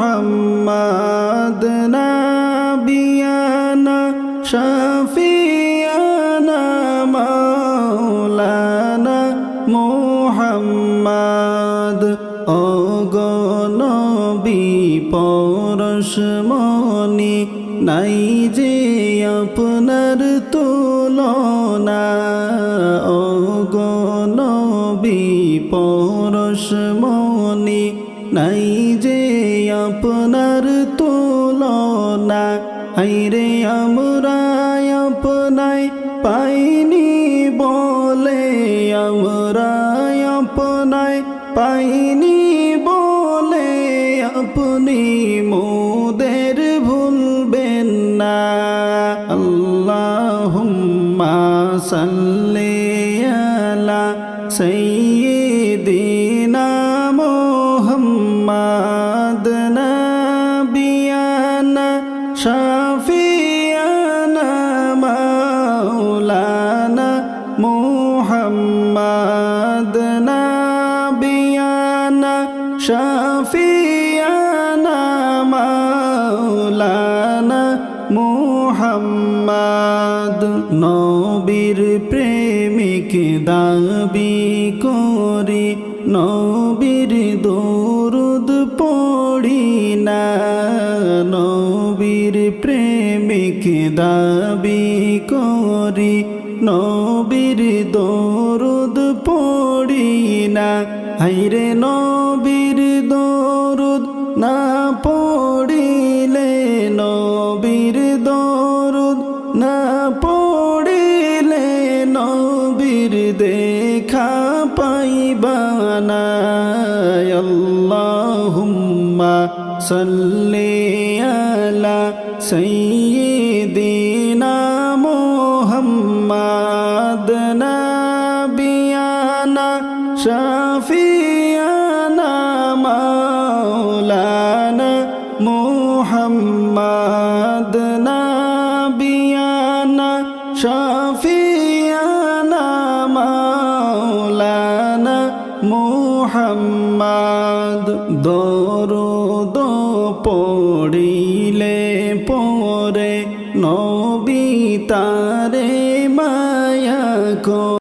মোহাম্মদ নাবিয়ানা, শফিয়ানা, মাওলানা মোহাম্মদ। ও গনবী পরশমণি নাই যে আপনার তুলনা। ও গনবী পরশমণি নাই আপনার তুলনা হাইরে আমরা আপনায় পাইনি বলে আমরা আপনায় পাইনি বলে আপনি মোদের ভুলবেন না। আল্লাহুম্মা সাল্লি আলা সাইয়্যিদিনা শাফিয়ানা, মাওলানা মুহাম্মাদ, নবীর প্রেমিক দাবি করি, নবীর দরুদ পড়ি না, নবীর প্রেমিক দাবি করি, নবীর দরুদ পড়ি না। হাইরে নবীর দেখা পাইবানা আল্লাহুম্মা সাল্লি আলা সাইয়্যিদিনা মুহাম্মাদ নাবিয়ানা শাফিয়ানা মাওলানা মুহাম্মাদ শাফিয়ানা মাওলানা মুহাম্মাদ দরুদ পড়িলে পরে নবী তারে মায়া